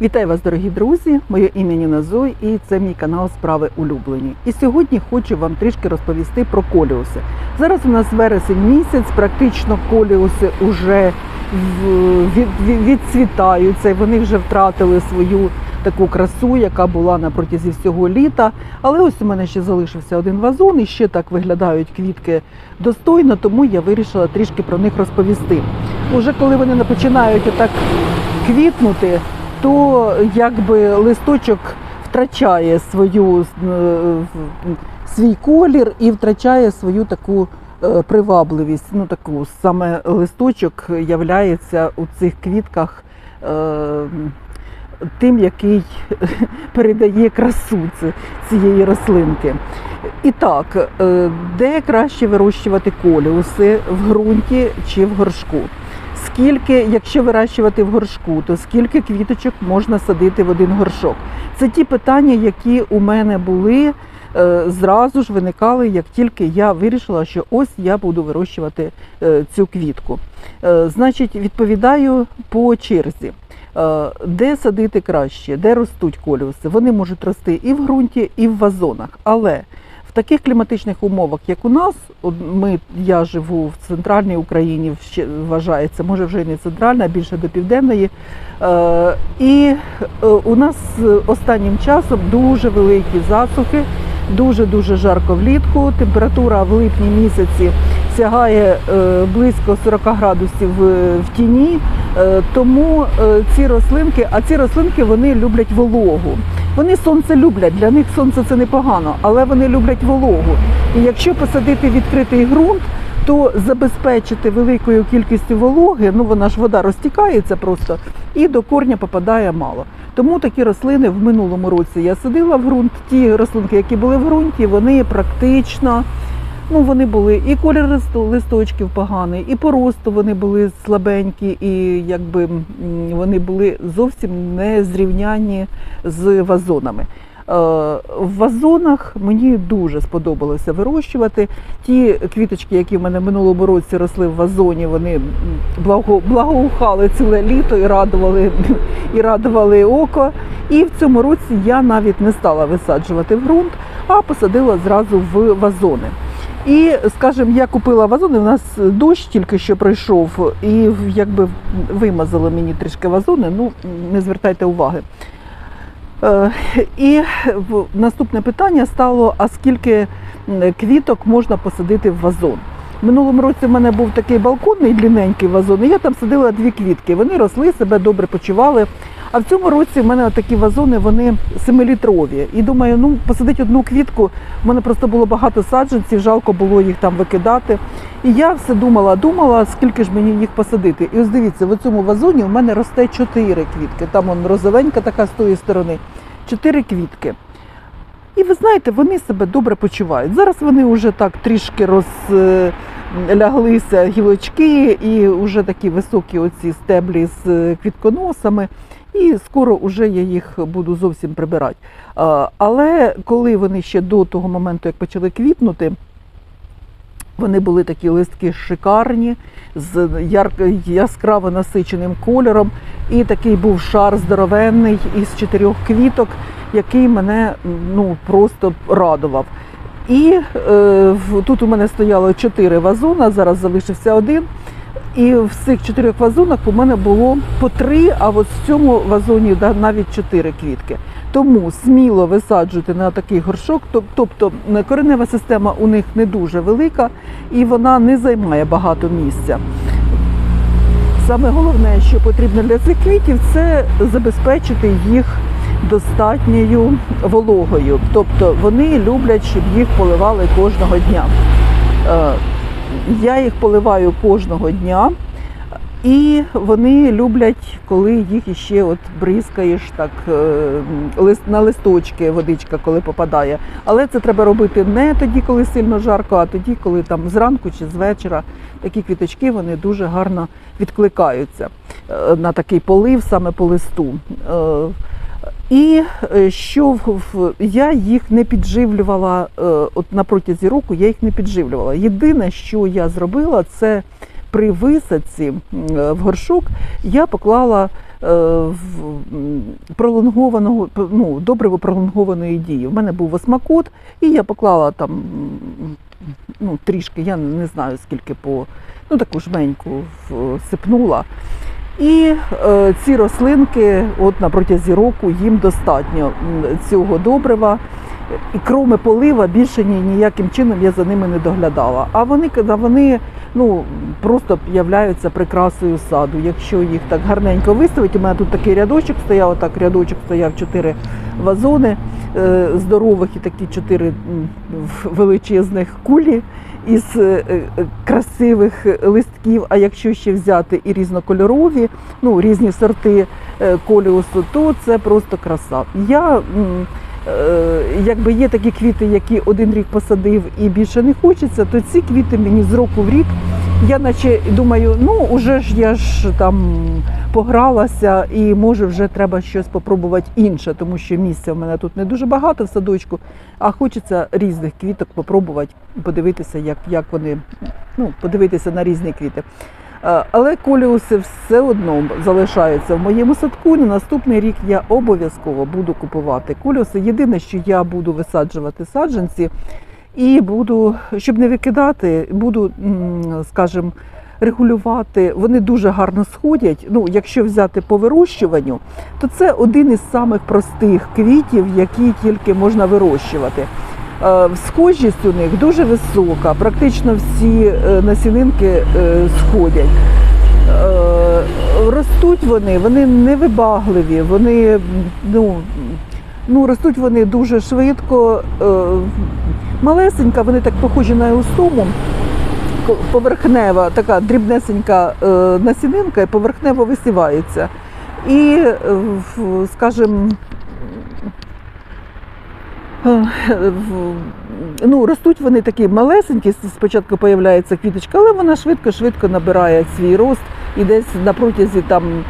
Вітаю вас, дорогі друзі! Моє ім'я Ніна Зой і це мій канал Справи улюблені. І сьогодні хочу вам трішки розповісти про коліуси. Зараз у нас вересень місяць, практично коліуси вже відцвітаються, вони вже втратили свою таку красу, яка була на протязі всього літа. Але ось у мене ще залишився один вазон, і ще так виглядають квітки достойно, тому я вирішила трішки про них розповісти. Уже коли вони починають отак квітнути, то якби листочок втрачає свою е, свій колір і втрачає свою таку е, привабливість. Ну таку саме листочок являється у цих квітках. е, Тим, який передає красу цієї рослинки. І так, де краще вирощувати коліуси в ґрунті чи в горшку? Скільки, якщо вирощувати в горшку, то скільки квіточок можна садити в один горшок? Це ті питання, які у мене були е, зразу ж виникали, як тільки я вирішила, що ось я буду вирощувати е, цю квітку. Е, Значить, відповідаю по черзі. Де садити краще, де ростуть коліуси? Вони можуть рости і в ґрунті, і в вазонах. Але таких кліматичних умовах, як у нас, ми, я живу в центральній Україні, вважається, може вже і не центральна, а більше до південної. Е, І е, у нас останнім часом дуже великі засухи, дуже дуже жарко влітку. Температура в липні місяці сягає е, близько 40 градусів в тіні. Тому ці рослинки, а ці рослинки вони люблять вологу. Вони сонце люблять, для них сонце це непогано, але вони люблять вологу. І якщо посадити відкритий ґрунт, то забезпечити великою кількістю вологи, ну вона ж вода розтікається просто, і до корня попадає мало. Тому такі рослини в минулому році я садила в ґрунт. Ті рослинки, які були в ґрунті, вони практично. Ну, вони були і колір листочків поганий, і по росту вони були слабенькі, і якби вони були зовсім не зрівнянні з вазонами. Е, В вазонах мені дуже сподобалося вирощувати. Ті квіточки, які в мене минулому році росли в вазоні, вони благо, благоухали ціле літо і радували, і радували око. І в цьому році я навіть не стала висаджувати в ґрунт, а посадила зразу в вазони. І, скажімо, я купила вазони, у нас дощ тільки що пройшов, і якби вимазали мені трішки вазони, ну не звертайте уваги. Е, І в- наступне питання стало: а скільки квіток можна посадити в вазон? Минулому році в мене був такий балконний длинненький вазон, і я там садила дві квітки. Вони росли, себе добре почували. А в цьому році в мене такі вазони, вони семилітрові. І думаю, ну посадити одну квітку. У мене просто було багато саджанців, жалко було їх там викидати. І я все думала, думала, скільки ж мені їх посадити. І ось дивіться, в цьому вазоні у мене росте чотири квітки. Там он розовенька така з тої сторони. Чотири квітки. І ви знаєте, вони себе добре почувають. Зараз вони вже так трішки розляглися гілочки, і вже такі високі оці стеблі з е, квітконосами. І скоро вже я їх буду зовсім прибирати. Але коли вони ще до того моменту, як почали квітнути, вони були такі листки шикарні, з яскраво насиченим кольором. І такий був шар здоровенний із чотирьох квіток, який мене ну, просто радував. І е, тут у мене стояло чотири вазона, зараз залишився один. І в цих чотирьох вазонах у мене було по три, а от в цьому вазоні навіть чотири квітки. Тому сміло висаджуйте на такий горшок. Тобто е, коренева система у них не дуже велика і вона не займає багато місця. Саме головне, що потрібно для цих квітів, це забезпечити їх достатньою вологою. Тобто вони люблять, щоб їх поливали кожного дня. Е, Я їх поливаю кожного дня, і вони люблять, коли їх іще от бризкаєш так е, на листочки водичка, коли попадає. Але це треба робити не тоді, коли сильно жарко, а тоді, коли там зранку чи з вечора такі квіточки вони дуже гарно відкликаються е, на такий полив саме по листу. І е, що я їх не підживлювала е, от на протязі року, я їх не підживлювала. Єдине, що я зробила, це при висадці е, в горшок я поклала пролонгованого, ну, добриво пролонгованої дії. У мене був осмакот, і я поклала там ну, трішки, я не знаю скільки по ну, таку жменьку всипнула. І е, ці рослинки, от на протязі року, їм достатньо цього добрива. І кроме полива більше ні, ніяким чином я за ними не доглядала. А вони, вони ну, просто являються прикрасою саду. Якщо їх так гарненько виставити, у мене тут такий рядочок стояв, так рядочок стояв чотири вазони е, здорових і такі чотири величезних кулі із е, е, красивих листків. А якщо ще взяти і різнокольорові, ну різні сорти е, коліусу, то це просто краса. Я якби є такі квіти, які один рік посадив і більше не хочеться, то ці квіти мені з року в рік. Я наче думаю, ну уже ж я ж там погралася, і може вже треба щось попробувати інше, тому що місця в мене тут не дуже багато в садочку, а хочеться різних квіток попробувати, подивитися, як, як вони, ну, подивитися на різні квіти. Е, Але коліуси все одно залишаються в моєму садку. На наступний рік я обов'язково буду купувати коліуси. Єдине, що я буду висаджувати саджанці, і буду, щоб не викидати, буду, скажімо, регулювати. Вони дуже гарно сходять. Ну, якщо взяти по вирощуванню, то це один із самих простих квітів, які тільки можна вирощувати. Е, Схожість у них дуже висока, практично всі е, насінинки е, сходять. Ростуть вони, вони невибагливі, вони ну, ну, ростуть вони дуже швидко. Малесенька, вони так похожі на ко- поверхнева, така дрібнесенька е, насінинка і поверхнево висівається. І, е, скажімо, е, ну, ростуть вони такі малесенькі, спочатку з'являється квіточка, але вона швидко-швидко набирає свій рост і десь на протязі там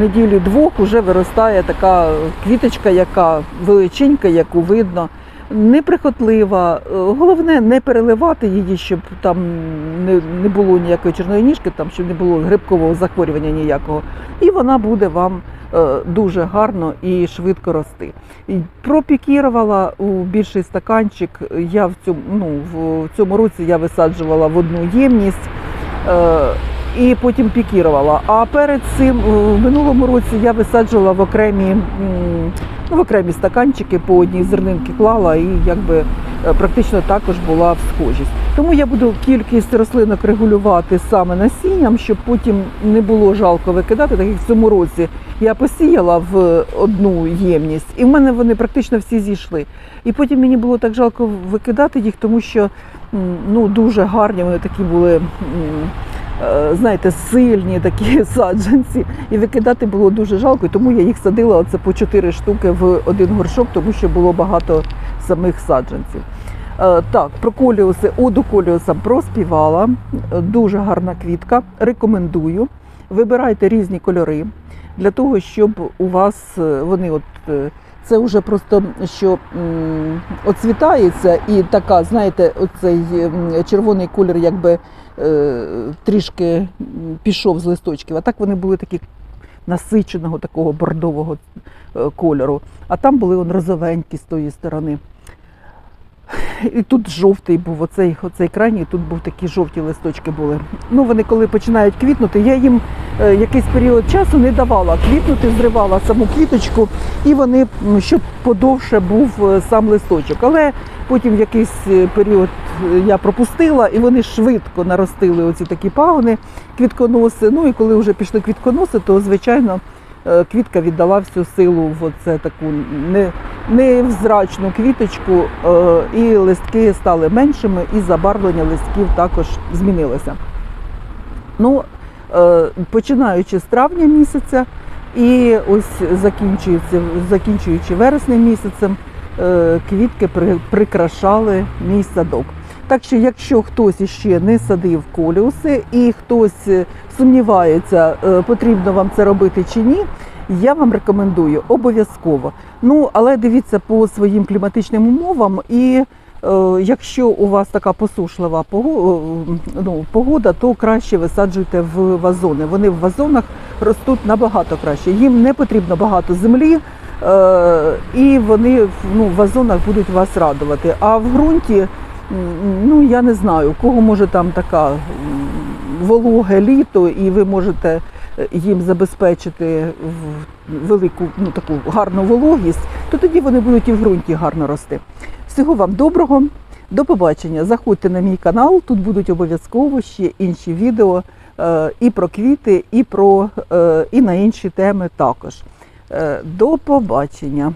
неділі-двох вже виростає така квіточка, яка величенька, яку видно. Неприхотлива. Е, Головне не переливати її, щоб там не, було ніякої чорної ніжки, там, щоб не було грибкового захворювання ніякого. І вона буде вам е, дуже гарно і швидко рости. Пропікірувала у більший стаканчик. Я в цьому, ну, в цьому році я висаджувала в одну ємність. Е, і потім пікірувала. А перед цим в минулому році я висаджувала в окремі, в окремі стаканчики по одній зернинки клала і якби е, практично також була схожість. Тому я буду кількість рослинок регулювати саме насінням, щоб потім не було жалко викидати. Так як в цьому році я посіяла в одну ємність, і в мене вони практично всі зійшли. І потім мені було так жалко викидати їх, тому що ну, дуже гарні вони такі були. Е, Знаєте, сильні такі саджанці, і викидати було дуже жалко, тому я їх садила оце по чотири штуки в один горшок, тому що було багато самих саджанців. Е, Так, про коліуси, оду коліуса проспівала. Дуже гарна квітка. Рекомендую. Вибирайте різні кольори для того, щоб у вас е, вони от. Це вже просто що оцвітається, і така, знаєте, оцей червоний колір, якби трішки пішов з листочків. А так вони були такі насиченого, такого бордового е, кольору. А там були он розовенькі з тої сторони. І тут жовтий був, оцей, оцей крайній, тут був такі жовті листочки були. Ну, вони коли починають квітнути, я їм е, якийсь період часу не давала квітнути, зривала саму квіточку, і вони, щоб подовше був е, сам листочок. Але потім якийсь е, період е, я пропустила, і вони швидко наростили оці такі пагони, квітконоси. Ну і коли вже пішли квітконоси, то звичайно е, квітка віддала всю силу в оце таку не, невзрачну квіточку, і листки стали меншими, і забарвлення листків також змінилося. Ну, починаючи з травня місяця і ось закінчуючи вереснем місяцем, квітки при, прикрашали мій садок. Так що, якщо хтось іще не садив коліуси і хтось е, сумнівається, е, потрібно вам це робити чи ні, я вам рекомендую обов'язково. Ну, але дивіться по своїм кліматичним умовам і Е, Якщо у вас така посушлива е, ну, погода, то краще висаджуйте в вазони. Вони в вазонах ростуть набагато краще. Їм не потрібно багато землі, е, і вони ну, в вазонах будуть вас радувати. А в ґрунті, ну я не знаю, кого може там така вологе літо, і ви можете е, їм забезпечити велику ну, таку гарну вологість, то тоді вони будуть і в ґрунті гарно рости. Всього вам доброго, до побачення. Заходьте на мій канал, тут будуть обов'язково ще інші відео е, і про квіти, і, про, е, і на інші теми також. Е, До побачення.